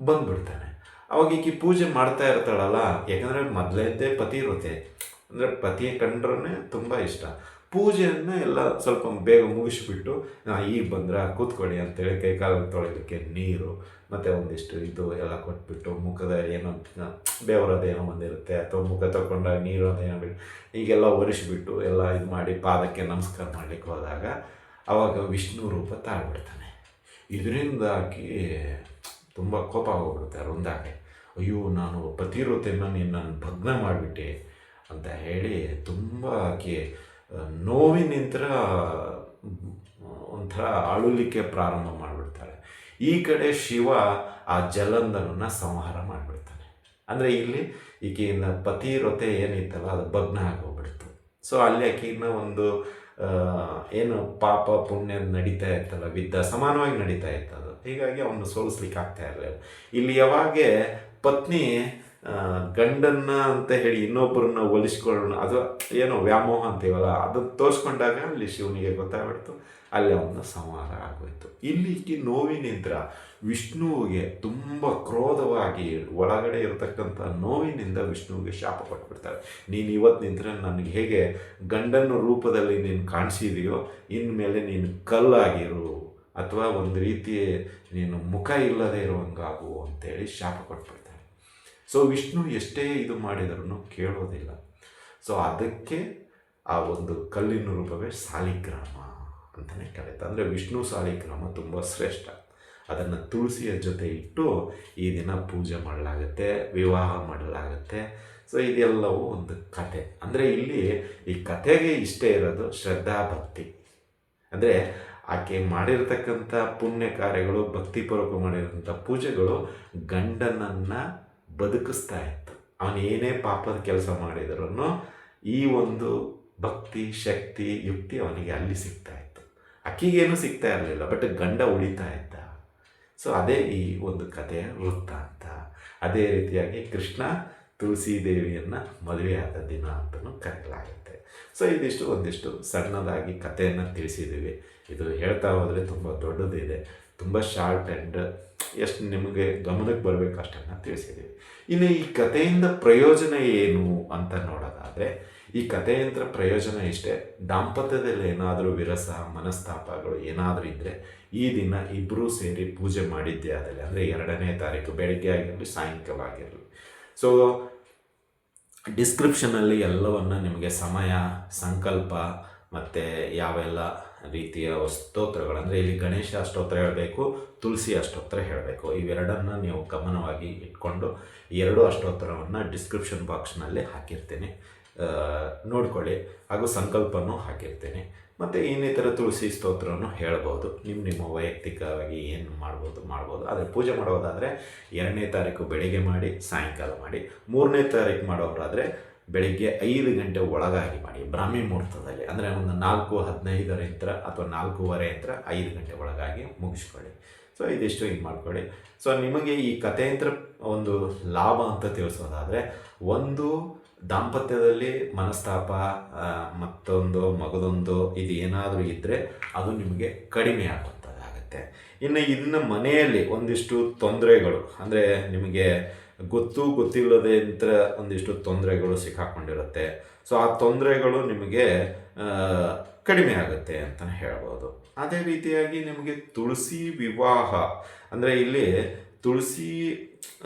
ಬಂದ್ಬಿಡ್ತಾನೆ. ಅವಾಗ ಈಕಿ ಪೂಜೆ ಮಾಡ್ತಾ ಇರ್ತಾಳಲ್ಲ, ಯಾಕಂದರೆ ಮೊದಲೇದ್ದೇ ಪತಿ ಇರುತ್ತೆ. ಅಂದರೆ ಪತಿ ಕಂಡ್ರೆ ತುಂಬ ಇಷ್ಟ. ಪೂಜೆಯನ್ನು ಎಲ್ಲ ಸ್ವಲ್ಪ ಬೇಗ ಮುಗಿಸ್ಬಿಟ್ಟು, "ನಾ ಈಗ ಬಂದ್ರೆ ಕೂತ್ಕೊಳ್ಳಿ ಅಂತೇಳಿ ಕೈ ಕಾಲು ತೊಳೆಯೋದಕ್ಕೆ ನೀರು, ಮತ್ತು ಒಂದಿಷ್ಟು ಇದು ಎಲ್ಲ ಕೊಟ್ಬಿಟ್ಟು ಮುಖದ ಏನೋ ಬೇವರದೇನೋ ಒಂದಿರುತ್ತೆ, ಅಥವಾ ಮುಖ ತಗೊಂಡ ನೀರು ಏನೋ ಈಗೆಲ್ಲ ಒರೆಸಿಬಿಟ್ಟು ಎಲ್ಲ ಇದು ಮಾಡಿ ಪಾದಕ್ಕೆ ನಮಸ್ಕಾರ ಮಾಡಲಿಕ್ಕೆ ಹೋದಾಗ, ಅವಾಗ ವಿಷ್ಣು ರೂಪ ತಾಳ್ಬಿಡ್ತಾನೆ. ಇದರಿಂದಾಗಿ ತುಂಬ ಕೋಪ ಹೋಗ್ಬಿಡುತ್ತೆ ವೃಂದಾಗೆ ಅಯ್ಯೋ, ನಾನು ಪತಿವ್ರತೆಯನ್ನು ನೀನು ಭಗ್ನ ಮಾಡಿಬಿಟ್ಟೆ ಅಂತ ಹೇಳಿ ತುಂಬ ಆಕೆ ನೋವಿನಿಂತರ ಒಂಥರ ಅಳುಲಿಕ್ಕೆ ಪ್ರಾರಂಭ ಮಾಡಿಬಿಡ್ತಾಳೆ. ಈ ಕಡೆ ಶಿವ ಆ ಜಲಂಧನನ್ನು ಸಂಹಾರ ಮಾಡಿಬಿಡ್ತಾನೆ. ಅಂದರೆ ಇಲ್ಲಿ ಈಕೆಯಿಂದ ಪತಿವ್ರತೆ ಏನಿತ್ತಲ್ಲ, ಅದು ಭಗ್ನ ಆಗೋಗ್ಬಿಡ್ತು. ಸೊ ಅಲ್ಲಿ ಆಕೆಯಿಂದ ಒಂದು ಏನು ಪಾಪ ಪುಣ್ಯ ನಡೀತಾ ಇತ್ತಲ್ಲ, ವಿದ್ಯ ಸಮಾನವಾಗಿ ನಡೀತಾ ಇತ್ತು ಅದು ಹೀಗಾಗಿ ಅವನು ಸೋಲಿಸ್ಲಿಕ್ಕೆ ಆಗ್ತಾ ಇರಲಿಲ್ಲ. ಇಲ್ಲಿ ಯಾವಾಗೆ ಪತ್ನಿ ಗಂಡನ್ನ ಅಂತ ಹೇಳಿ ಇನ್ನೊಬ್ಬರನ್ನ ಒಲಿಸ್ಕೊಳ್ಳೋಣ ಅದು ಏನೋ ವ್ಯಾಮೋಹ ಅಂತೀವಲ್ಲ ಅದು ತೋರಿಸ್ಕೊಂಡಾಗ ಅಲ್ಲಿ ಶಿವನಿಗೆ ಗೊತ್ತಾಗ್ಬಿಡ್ತು, ಅಲ್ಲಿ ಅವನ ಸಂಹಾರ ಆಗೋಯ್ತು. ಇಲ್ಲಿ ಈಕೆ ನೋವಿನಿಂದ ವಿಷ್ಣುವಿಗೆ ತುಂಬ ಕ್ರೋಧವಾಗಿ ಒಳಗಡೆ ಇರತಕ್ಕಂಥ ನೋವಿನಿಂದ ವಿಷ್ಣುವಿಗೆ ಶಾಪ ಕೊಟ್ಬಿಡ್ತಾಳೆ ನೀನು ಇವತ್ತು ನಿಂತರೆ ನನಗೆ ಹೇಗೆ ಗಂಡನ ರೂಪದಲ್ಲಿ ನೀನು ಕಾಣಿಸಿದೆಯೋ, ಇನ್ಮೇಲೆ ನೀನು ಕಲ್ಲಾಗಿರು ಅಥವಾ ಒಂದು ರೀತಿ ನೀನು ಮುಖ ಇಲ್ಲದೆ ಇರುವಂಗಾಗು ಅಂತೇಳಿ ಶಾಪ ಕೊಟ್ಬಿಡ್ತಾರೆ. ಸೊ ವಿಷ್ಣು ಎಷ್ಟೇ ಇದು ಮಾಡಿದರೂ ಕೇಳೋದಿಲ್ಲ. ಸೊ ಅದಕ್ಕೆ ಆ ಒಂದು ಕಲ್ಲಿನ ರೂಪವೇ ಸಾಲಿಗ್ರಾಮ ಅಂತಲೇ ಕರೀತ ಅಂದರೆ ವಿಷ್ಣು ಸಾಲಿಗ್ರಾಮ ತುಂಬ ಶ್ರೇಷ್ಠ. ಅದನ್ನು ತುಳಸಿಯ ಜೊತೆ ಇಟ್ಟು ಈ ದಿನ ಪೂಜೆ ಮಾಡಲಾಗುತ್ತೆ, ವಿವಾಹ ಮಾಡಲಾಗುತ್ತೆ. ಸೊ ಇದೆಲ್ಲವೂ ಒಂದು ಕತೆ. ಅಂದರೆ ಇಲ್ಲಿ ಈ ಕಥೆಗೆ ಇಷ್ಟೇ ಇರೋದು ಶ್ರದ್ಧಾ ಭಕ್ತಿ. ಅಂದರೆ ಆಕೆ ಮಾಡಿರತಕ್ಕಂಥ ಪುಣ್ಯ ಕಾರ್ಯಗಳು ಭಕ್ತಿಪೂರ್ವಕ ಮಾಡಿರೋಂಥ ಪೂಜೆಗಳು ಗಂಡನನ್ನು ಬದುಕಿಸ್ತಾ ಇತ್ತು. ಅವನು ಏನೇ ಪಾಪದ ಕೆಲಸ ಮಾಡಿದ್ರೂ ಈ ಒಂದು ಭಕ್ತಿ, ಶಕ್ತಿ, ಯುಕ್ತಿ ಅವನಿಗೆ ಅಲ್ಲಿ ಸಿಗ್ತಾ ಇತ್ತು. ಅಕ್ಕಿಗೇನು ಸಿಗ್ತಾ ಇರಲಿಲ್ಲ, ಬಟ್ ಗಂಡ ಉಳಿತಾ ಇದ್ದ. ಸೊ ಅದೇ ಈ ಒಂದು ಕಥೆಯ ವೃತ್ತ ಅಂತ. ಅದೇ ರೀತಿಯಾಗಿ ಕೃಷ್ಣ ತುಳಸಿ ದೇವಿಯನ್ನು ಮದುವೆಯಾದ ದಿನ ಅಂತಲೂ ಕರೆಯಲಾಗುತ್ತೆ. ಸೊ ಇದಿಷ್ಟು ಒಂದಿಷ್ಟು ಸಣ್ಣದಾಗಿ ಕಥೆಯನ್ನು ತಿಳಿಸಿದ್ದೀವಿ. ಇದು ಹೇಳ್ತಾ ಹೋದರೆ ತುಂಬ ದೊಡ್ಡದಿದೆ. ತುಂಬ ಶಾರ್ಟ್ ಆ್ಯಂಡ್ ಎಷ್ಟು ನಿಮಗೆ ಗಮನಕ್ಕೆ ಬರಬೇಕು ಅಷ್ಟನ್ನು ತಿಳಿಸಿದ್ದೀವಿ. ಇನ್ನು ಈ ಕಥೆಯಿಂದ ಪ್ರಯೋಜನ ಏನು ಅಂತ ನೋಡೋದಾದರೆ, ಈ ಕಥೆಯಂತ್ರ ಪ್ರಯೋಜನ ಇಷ್ಟೇ. ದಾಂಪತ್ಯದಲ್ಲಿ ಏನಾದರೂ ವಿರಸ, ಮನಸ್ತಾಪಗಳು ಏನಾದರೂ ಇದ್ದರೆ ಈ ದಿನ ಇಬ್ಬರೂ ಸೇರಿ ಪೂಜೆ ಮಾಡಿದ್ದೇ ಆದರೆ ಅಂದರೆ ಎರಡನೇ ತಾರೀಕು, ಬೆಳಗ್ಗೆ ಆಗಿರಲಿ, ಸಾಯಂಕಾಲ ಆಗಿರಲಿ. ಸೊ ಡಿಸ್ಕ್ರಿಪ್ಷನಲ್ಲಿ ಎಲ್ಲವನ್ನು ನಿಮಗೆ ಸಮಯ, ಸಂಕಲ್ಪ ಮತ್ತು ಯಾವೆಲ್ಲ ರೀತಿಯ ಸ್ತೋತ್ರಗಳು, ಅಂದರೆ ಇಲ್ಲಿ ಗಣೇಶ ಅಷ್ಟೋತ್ರ ಹೇಳಬೇಕು, ತುಳಸಿ ಅಷ್ಟೋತ್ರ ಹೇಳಬೇಕು. ಇವೆರಡನ್ನು ನೀವು ಗಮನವಾಗಿ ಇಟ್ಕೊಂಡು ಎರಡು ಅಷ್ಟೋತ್ತರವನ್ನು ಡಿಸ್ಕ್ರಿಪ್ಷನ್ ಬಾಕ್ಸ್ನಲ್ಲಿ ಹಾಕಿರ್ತೀನಿ. ನೋಡ್ಕೊಳ್ಳಿ. ಹಾಗೂ ಸಂಕಲ್ಪನೂ ಹಾಕಿರ್ತೇನೆ. ಮತ್ತು ಇನ್ನಿತರ ತುಳಸಿ ಸ್ತೋತ್ರವನ್ನು ಹೇಳ್ಬೋದು. ನಿಮ್ಮ ನಿಮ್ಮ ವೈಯಕ್ತಿಕವಾಗಿ ಏನು ಮಾಡ್ಬೋದು ಮಾಡ್ಬೋದು. ಆದರೆ ಪೂಜೆ ಮಾಡೋದಾದರೆ ಎರಡನೇ ತಾರೀಕು ಬೆಳಿಗ್ಗೆ ಮಾಡಿ, ಸಾಯಂಕಾಲ ಮಾಡಿ. ಮೂರನೇ ತಾರೀಕು ಮಾಡೋರಾದರೆ ಬೆಳಿಗ್ಗೆ ಐದು ಗಂಟೆ ಒಳಗಾಗಿ ಮಾಡಿ. ಬ್ರಾಹ್ಮಿ ಮುಹೂರ್ತದಲ್ಲಿ. ಅಂದರೆ ಒಂದು ನಾಲ್ಕು ಹದಿನೈದರಿಂದ ಅಥವಾ ನಾಲ್ಕೂವರೆ ಯಂತ್ರ ಐದು ಗಂಟೆ ಒಳಗಾಗಿ ಮುಗಿಸ್ಕೊಳ್ಳಿ. ಸೊ, ಇದಿಷ್ಟು ಇದು ಮಾಡ್ಕೊಳ್ಳಿ. ಸೊ, ನಿಮಗೆ ಈ ಕಥೆಯಂತ್ರ ಒಂದು ಲಾಭ ಅಂತ ತಿಳಿಸೋದಾದರೆ ಒಂದು ದಾಂಪತ್ಯದಲ್ಲಿ ಮನಸ್ತಾಪ ಮತ್ತೊಂದು, ಮಗದೊಂದು ಇದು ಏನಾದರೂ ಇದ್ದರೆ ಅದು ನಿಮಗೆ ಕಡಿಮೆ ಆಗುವಂಥದ್ದಾಗುತ್ತೆ. ಇನ್ನು ಇನ್ನು ಮನೆಯಲ್ಲಿ ಒಂದಿಷ್ಟು ತೊಂದರೆಗಳು, ಅಂದರೆ ನಿಮಗೆ ಗೊತ್ತು ಗೊತ್ತಿಲ್ಲದೆ ಅಂತ ಒಂದಿಷ್ಟು ತೊಂದರೆಗಳು ಸಿಕ್ಕಾಕೊಂಡಿರುತ್ತೆ. ಸೊ ಆ ತೊಂದರೆಗಳು ನಿಮಗೆ ಕಡಿಮೆ ಆಗುತ್ತೆ ಅಂತಲೇ ಹೇಳ್ಬೋದು. ಅದೇ ರೀತಿಯಾಗಿ ನಿಮಗೆ ತುಳಸಿ ವಿವಾಹ, ಅಂದರೆ ಇಲ್ಲಿ ತುಳಸಿ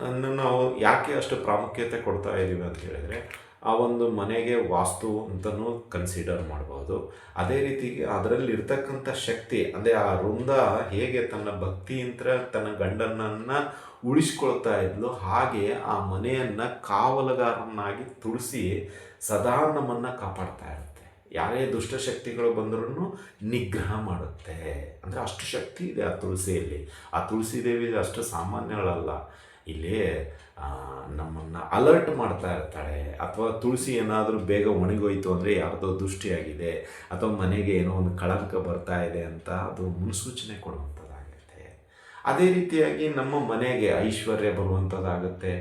ಅನ್ನು ನಾವು ಯಾಕೆ ಅಷ್ಟು ಪ್ರಾಮುಖ್ಯತೆ ಕೊಡ್ತಾ ಇದ್ದೀವಿ ಅಂತ ಹೇಳಿದರೆ ಆ ಒಂದು ಮನೆಗೆ ವಾಸ್ತು ಅಂತಲೂ ಕನ್ಸಿಡರ್ ಮಾಡ್ಬೋದು. ಅದೇ ರೀತಿ ಅದರಲ್ಲಿ ಇರ್ತಕ್ಕಂಥ ಶಕ್ತಿ, ಅಂದರೆ ಆ ವೃಂದ ಹೇಗೆ ತನ್ನ ಭಕ್ತಿಯಿಂದ ತನ್ನ ಗಂಡನನ್ನು ಉಳಿಸ್ಕೊಳ್ತಾ ಇದ್ಲು, ಹಾಗೆ ಆ ಮನೆಯನ್ನು ಕಾವಲುಗಾರನ್ನಾಗಿ ತುಳಸಿ ಸದಾ ನಮ್ಮನ್ನು ಕಾಪಾಡ್ತಾ ಇರುತ್ತೆ. ಯಾರೇ ದುಷ್ಟಶಕ್ತಿಗಳು ಬಂದರೂ ನಿಗ್ರಹ ಮಾಡುತ್ತೆ. ಅಂದರೆ ಅಷ್ಟು ಶಕ್ತಿ ಇದೆ ಆ ತುಳಸಿಯಲ್ಲಿ. ಆ ತುಳಸಿ ದೇವಿ ಅಷ್ಟು ಸಾಮಾನ್ಯಗಳಲ್ಲ. ಇಲ್ಲಿ ನಮ್ಮನ್ನು ಅಲರ್ಟ್ ಮಾಡ್ತಾ ಇರ್ತಾಳೆ ಅಥವಾ ತುಳಸಿ ಏನಾದರೂ ಬೇಗ ಒಣಗೋಯ್ತು ಅಂದರೆ ಯಾವುದೋ ದೃಷ್ಟಿಯಾಗಿದೆ, ಅಥವಾ ಮನೆಗೆ ಏನೋ ಒಂದು ಕಳಂಕ ಬರ್ತಾ ಇದೆ ಅಂತ ಅದು ಮುನ್ಸೂಚನೆ ಕೊಡುವಂಥದ್ದಾಗುತ್ತೆ. ಅದೇ ರೀತಿಯಾಗಿ ನಮ್ಮ ಮನೆಗೆ ಐಶ್ವರ್ಯ ಬರುವಂಥದ್ದಾಗುತ್ತೆ.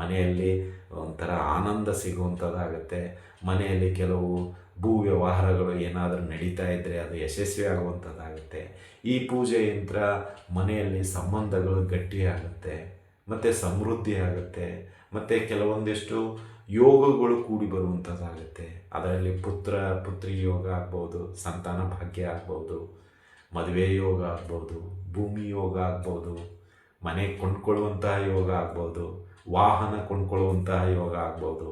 ಮನೆಯಲ್ಲಿ ಒಂಥರ ಆನಂದ ಸಿಗುವಂಥದ್ದಾಗುತ್ತೆ. ಮನೆಯಲ್ಲಿ ಕೆಲವು ಭೂ ವ್ಯವಹಾರಗಳು ಏನಾದರೂ ನಡೀತಾ ಇದ್ದರೆ ಅದು ಯಶಸ್ವಿ ಆಗುವಂಥದ್ದಾಗುತ್ತೆ. ಈ ಪೂಜೆ ಯಂತ್ರ ಮನೆಯಲ್ಲಿ ಸಂಬಂಧಗಳು ಗಟ್ಟಿಯಾಗುತ್ತೆ. ಮತ್ತು ಸಮೃದ್ಧಿ ಆಗುತ್ತೆ. ಮತ್ತು ಕೆಲವೊಂದಿಷ್ಟು ಯೋಗಗಳು ಕೂಡಿ ಬರುವಂಥದ್ದಾಗುತ್ತೆ. ಅದರಲ್ಲಿ ಪುತ್ರ, ಪುತ್ರಿ ಯೋಗ ಆಗ್ಬೋದು, ಸಂತಾನ ಭಾಗ್ಯ ಆಗ್ಬೋದು, ಮದುವೆ ಯೋಗ ಆಗ್ಬೋದು, ಭೂಮಿ ಯೋಗ ಆಗ್ಬೋದು, ಮನೆ ಕೊಂಡ್ಕೊಳ್ಳುವಂತಹ ಯೋಗ ಆಗ್ಬೋದು, ವಾಹನ ಕೊಂಡ್ಕೊಳ್ಳುವಂತಹ ಯೋಗ ಆಗ್ಬೋದು.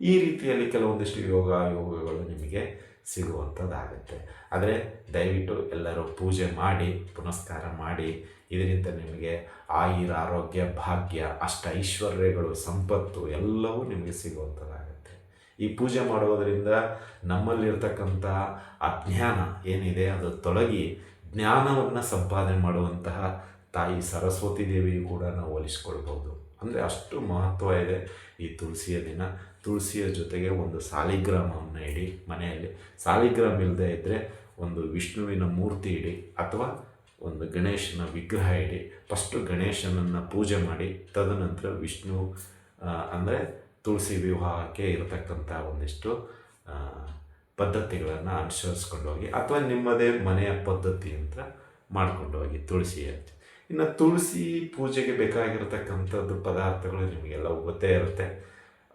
ಈ ರೀತಿಯಲ್ಲಿ ಕೆಲವೊಂದಿಷ್ಟು ಯೋಗ, ಯೋಗಗಳು ನಿಮಗೆ ಸಿಗುವಂಥದ್ದಾಗುತ್ತೆ. ಆದರೆ ದಯವಿಟ್ಟು ಎಲ್ಲರೂ ಪೂಜೆ ಮಾಡಿ, ಪುನಸ್ಕಾರ ಮಾಡಿ ಇದರಿಂದ ನಿಮಗೆ ಆಯುರ, ಆರೋಗ್ಯ, ಭಾಗ್ಯ, ಅಷ್ಟ ಐಶ್ವರ್ಯಗಳು, ಸಂಪತ್ತು ಎಲ್ಲವೂ ನಿಮಗೆ ಸಿಗುವಂಥದ್ದಾಗುತ್ತೆ. ಈ ಪೂಜೆ ಮಾಡುವುದರಿಂದ ನಮ್ಮಲ್ಲಿರ್ತಕ್ಕಂಥ ಅಜ್ಞಾನ ಏನಿದೆ, ಅದು ತೊಲಗಿ ಜ್ಞಾನವನ್ನು ಸಂಪಾದನೆ ಮಾಡುವಂತಹ ತಾಯಿ ಸರಸ್ವತಿ ದೇವಿಯು ಕೂಡ ನಾವು ಹೋಲಿಸ್ಕೊಳ್ಬೋದು ಅಂದರೆ ಅಷ್ಟು ಮಹತ್ವ ಇದೆ ಈ ತುಳಸಿಯ ದಿನ. ತುಳಸಿಯ ಜೊತೆಗೆ ಒಂದು ಸಾಲಿಗ್ರಾಮವನ್ನು ಇಡಿ ಮನೆಯಲ್ಲಿ. ಸಾಲಿಗ್ರಾಮ ಇಲ್ಲದೆ ಇದ್ದರೆ ಒಂದು ವಿಷ್ಣುವಿನ ಮೂರ್ತಿ ಇಡಿ, ಅಥವಾ ಒಂದು ಗಣೇಶನ ವಿಗ್ರಹ ಇಡಿ. ಫಸ್ಟು ಗಣೇಶನನ್ನು ಪೂಜೆ ಮಾಡಿ, ತದನಂತರ ವಿಷ್ಣು ಅಂದರೆ ತುಳಸಿ ವಿವಾಹಕ್ಕೆ ಇರತಕ್ಕಂಥ ಒಂದಿಷ್ಟು ಪದ್ಧತಿಗಳನ್ನು ಅನುಸರಿಸ್ಕೊಂಡು ಹೋಗಿ, ಅಥವಾ ನಿಮ್ಮದೇ ಮನೆಯ ಪದ್ಧತಿ ಅಂತ ಮಾಡ್ಕೊಂಡು ಹೋಗಿ ತುಳಸಿ ಅಂತ. ಇನ್ನು ತುಳಸಿ ಪೂಜೆಗೆ ಬೇಕಾಗಿರತಕ್ಕಂಥದ್ದು ಪದಾರ್ಥಗಳು ನಿಮಗೆಲ್ಲ ಗೊತ್ತೇ ಇರುತ್ತೆ.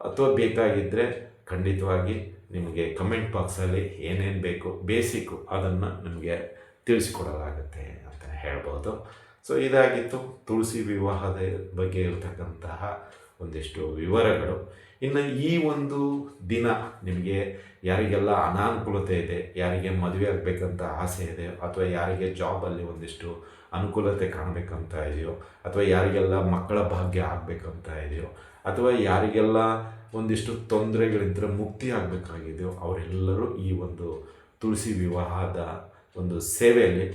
ಅಥವಾ ಬೇಕಾಗಿದ್ದರೆ ಖಂಡಿತವಾಗಿ ನಿಮಗೆ ಕಮೆಂಟ್ ಬಾಕ್ಸಲ್ಲಿ ಏನೇನು ಬೇಕು, ಬೇಸಿಕ್ಕು, ಅದನ್ನು ನಿಮಗೆ ತಿಳಿಸ್ಕೊಡಲಾಗುತ್ತೆ ಅಂತ ಹೇಳ್ಬೋದು. ಸೊ ಇದಾಗಿತ್ತು ತುಳಸಿ ವಿವಾಹದ ಬಗ್ಗೆ ಇರತಕ್ಕಂತಹ ಒಂದಿಷ್ಟು ವಿವರಗಳು. ಇನ್ನು ಈ ಒಂದು ದಿನ ನಿಮಗೆ ಯಾರಿಗೆಲ್ಲ ಅನಾನುಕೂಲತೆ ಇದೆ, ಯಾರಿಗೆ ಮದುವೆ ಆಗಬೇಕಂತ ಆಸೆ ಇದೆ, ಅಥವಾ ಯಾರಿಗೆ ಜಾಬಲ್ಲಿ ಒಂದಿಷ್ಟು ಅನುಕೂಲತೆ ಕಾಣಬೇಕಂತ ಇದೆಯೋ, ಅಥವಾ ಯಾರಿಗೆಲ್ಲ ಮಕ್ಕಳ ಭಾಗ್ಯ ಆಗಬೇಕಂತ ಇದೆಯೋ, ಅಥವಾ ಯಾರಿಗೆಲ್ಲ ಒಂದಿಷ್ಟು ತೊಂದರೆಗಳಿದ್ದರೆ ಮುಕ್ತಿ ಆಗಬೇಕಾಗಿದೆಯೋ, ಅವರೆಲ್ಲರೂ ಈ ಒಂದು ತುಳಸಿ ವಿವಾಹದ ಒಂದು ಸೇವೆಯಲ್ಲಿ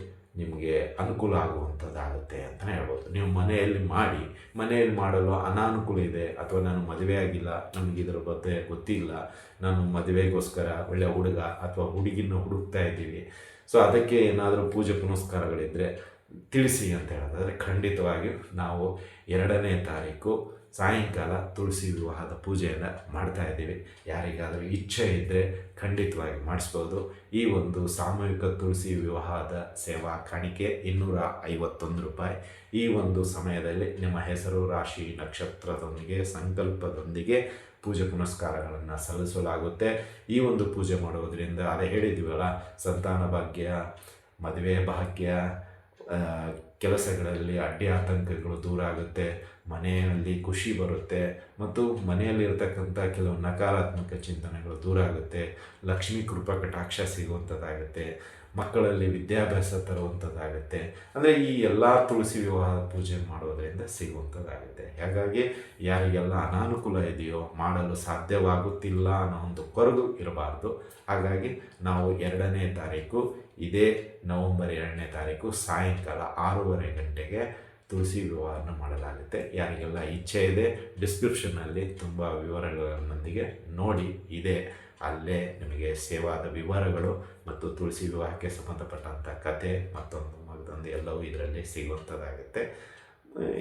ನಿಮಗೆ ಅನುಕೂಲ ಆಗುವಂಥದ್ದಾಗುತ್ತೆ ಅಂತಲೇ ಹೇಳ್ಬೋದು. ನೀವು ಮನೆಯಲ್ಲಿ ಮಾಡಿ, ಮನೆಯಲ್ಲಿ ಮಾಡಲು ಅನಾನುಕೂಲ ಇದೆ ಅಥವಾ ನಾನು ಮದುವೆ ಆಗಿಲ್ಲ ನನಗೆ ಇದರ ಬಗ್ಗೆ ಗೊತ್ತಿಲ್ಲ, ನಾನು ಮದುವೆಗೋಸ್ಕರ ಒಳ್ಳೆಯ ಹುಡುಗ ಅಥವಾ ಹುಡುಗಿನ ಹುಡುಕ್ತಾ ಇದ್ದೀವಿ. ಸೊ ಅದಕ್ಕೆ ಏನಾದರೂ ಪೂಜೆ ಪುನಸ್ಕಾರಗಳಿದ್ದರೆ ತಿಳಿಸಿ ಅಂತ ಹೇಳೋದಾದರೆ ಖಂಡಿತವಾಗಿಯೂ ನಾವು ಎರಡನೇ ತಾರೀಕು ಸಾಯಂಕಾಲ ತುಳಸಿ ವಿವಾಹದ ಪೂಜೆಯನ್ನು ಮಾಡ್ತಾ ಇದ್ದೀವಿ. ಯಾರಿಗಾದರೂ ಇಚ್ಛೆ ಇದ್ದರೆ ಖಂಡಿತವಾಗಿ ಮಾಡಿಸ್ಬೋದು. ಈ ಒಂದು ಸಾಮೂಹಿಕ ತುಳಸಿ ವಿವಾಹದ ಸೇವಾ ಕಾಣಿಕೆ ಇನ್ನೂರ ಐವತ್ತೊಂದು ರೂಪಾಯಿ. ಈ ಒಂದು ಸಮಯದಲ್ಲಿ ನಿಮ್ಮ ಹೆಸರು, ರಾಶಿ, ನಕ್ಷತ್ರದೊಂದಿಗೆ, ಸಂಕಲ್ಪದೊಂದಿಗೆ ಪೂಜೆ ಪುನಸ್ಕಾರಗಳನ್ನು ಸಲ್ಲಿಸಲಾಗುತ್ತೆ. ಈ ಒಂದು ಪೂಜೆ ಮಾಡುವುದರಿಂದ, ಅದೇ ಹೇಳಿದ್ದೀವಲ್ಲ ಸಂತಾನ ಭಾಗ್ಯ, ಮದುವೆ ಭಾಗ್ಯ ಕೆಲಸಗಳಲ್ಲಿ ಅಡ್ಡಿ ಆತಂಕಗಳು ದೂರ ಆಗುತ್ತೆ, ಮನೆಯಲ್ಲಿ ಖುಷಿ ಬರುತ್ತೆ ಮತ್ತು ಮನೆಯಲ್ಲಿರ್ತಕ್ಕಂಥ ಕೆಲವು ನಕಾರಾತ್ಮಕ ಚಿಂತನೆಗಳು ದೂರ ಆಗುತ್ತೆ. ಲಕ್ಷ್ಮೀ ಕೃಪಾ ಕಟಾಕ್ಷ ಸಿಗುವಂಥದ್ದಾಗುತ್ತೆ. ಮಕ್ಕಳಲ್ಲಿ ವಿದ್ಯಾಭ್ಯಾಸ ತರುವಂಥದ್ದಾಗುತ್ತೆ. ಅಂದರೆ ಈ ಎಲ್ಲ ತುಳಸಿ ವಿವಾಹ ಪೂಜೆ ಮಾಡೋದರಿಂದ ಸಿಗುವಂಥದ್ದಾಗುತ್ತೆ. ಹಾಗಾಗಿ ಯಾರಿಗೆಲ್ಲ ಅನಾನುಕೂಲ ಇದೆಯೋ ಮಾಡಲು ಸಾಧ್ಯವಾಗುತ್ತಿಲ್ಲ ಅನ್ನೋ ಒಂದು ಕೊರಗು ಇರಬಾರ್ದು. ಹಾಗಾಗಿ ನಾವು ಎರಡನೇ ತಾರೀಕು, ಇದೇ ನವಂಬರ್ ಎರಡನೇ ತಾರೀಕು ಸಾಯಂಕಾಲ ಆರೂವರೆ ಗಂಟೆಗೆ ತುಳಸಿ ವಿವಾಹವನ್ನು ಮಾಡಲಾಗುತ್ತೆ. ಯಾರಿಗೆಲ್ಲ ಇಚ್ಛೆ ಇದೆ ಡಿಸ್ಕ್ರಿಪ್ಷನ್ನಲ್ಲಿ ತುಂಬ ವಿವರಗಳೊಂದಿಗೆ ನೋಡಿ, ಇದೆ ಅಲ್ಲೇ ನಿಮಗೆ ಸೇವಾದ ವಿವರಗಳು ಮತ್ತು ತುಳಸಿ ವಿವಾಹಕ್ಕೆ ಸಂಬಂಧಪಟ್ಟಂಥ ಕತೆ ಮತ್ತೊಂದು ಮಗದೊಂದು ಎಲ್ಲವೂ ಇದರಲ್ಲಿ ಸಿಗುವಂಥದ್ದಾಗುತ್ತೆ.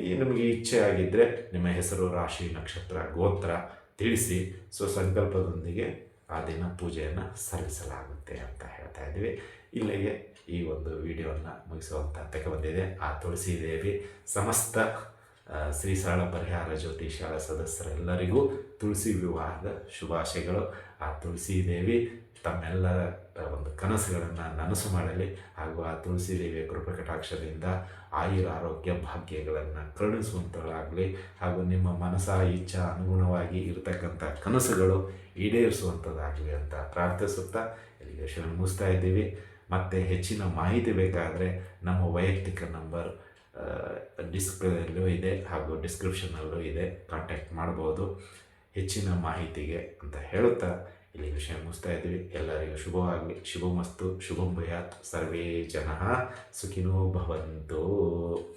ಈ ನಿಮಗೆ ಇಚ್ಛೆ ಆಗಿದ್ದರೆ ನಿಮ್ಮ ಹೆಸರು, ರಾಶಿ, ನಕ್ಷತ್ರ, ಗೋತ್ರ ತಿಳಿಸಿ ಸೊ ಸಂಕಲ್ಪದೊಂದಿಗೆ ಆ ದಿನ ಪೂಜೆಯನ್ನು ಸಲ್ಲಿಸಲಾಗುತ್ತೆ ಅಂತ ಹೇಳ್ತಾ ಇದ್ದೀವಿ. ಇಲ್ಲಿಗೆ ಈ ಒಂದು ವಿಡಿಯೋವನ್ನು ಮುಗಿಸುವಂಥ ತಕ್ಕ ಬಂದಿದೆ. ಆ ತುಳಸಿ ದೇವಿ ಸಮಸ್ತ ಶ್ರೀ ಸರಳ ಪರಿಹಾರ ಜ್ಯೋತಿಷಾಲ ಸದಸ್ಯರೆಲ್ಲರಿಗೂ ತುಳಸಿ ವಿವಾಹದ ಶುಭಾಶಯಗಳು. ಆ ತುಳಸಿ ದೇವಿ ತಮ್ಮೆಲ್ಲರ ಒಂದು ಕನಸುಗಳನ್ನು ನನಸು ಮಾಡಲಿ. ಹಾಗೂ ಆ ತುಳಸಿ ದೇವಿಯ ಕೃಪಕಟಾಕ್ಷದಿಂದ ಆಯುರ ಆರೋಗ್ಯ ಭಾಗ್ಯಗಳನ್ನು ಕರುಣಿಸುವಂಥದ್ದಾಗಲಿ ಹಾಗೂ ನಿಮ್ಮ ಮನಸ ಇಚ್ಛಾ ಅನುಗುಣವಾಗಿ ಇರತಕ್ಕಂಥ ಕನಸುಗಳು ಈಡೇರಿಸುವಂಥದ್ದಾಗಲಿ ಅಂತ ಪ್ರಾರ್ಥಿಸುತ್ತಾ ಇಲ್ಲಿಗೆ ಮುಗಿಸ್ತಾ ಇದ್ದೀವಿ. ಮತ್ತು ಹೆಚ್ಚಿನ ಮಾಹಿತಿ ಬೇಕಾದರೆ ನಮ್ಮ ವೈಯಕ್ತಿಕ ನಂಬರ್ ಡಿಸ್ಪ್ಲೇಯಲ್ಲೂ ಇದೆ ಹಾಗೂ ಡಿಸ್ಕ್ರಿಪ್ಷನಲ್ಲೂ ಇದೆ. ಕಾಂಟ್ಯಾಕ್ಟ್ ಮಾಡ್ಬೋದು. ಹೆಚ್ಚಿನ ಮಾಹಿತಿಗೆ ಅಂತ ಹೇಳುತ್ತಾ ಇಲ್ಲಿ ವಿಷಯ ಮುಗಿಸ್ತಾ ಇದ್ದೀವಿ. ಎಲ್ಲರಿಗೂ ಶುಭವಾಗಲಿ. ಶುಭಮಸ್ತು. ಶುಭಂ ಭಯಾತ್. ಸರ್ವೇ ಜನ ಸುಖಿನೋ ಭವಂತು.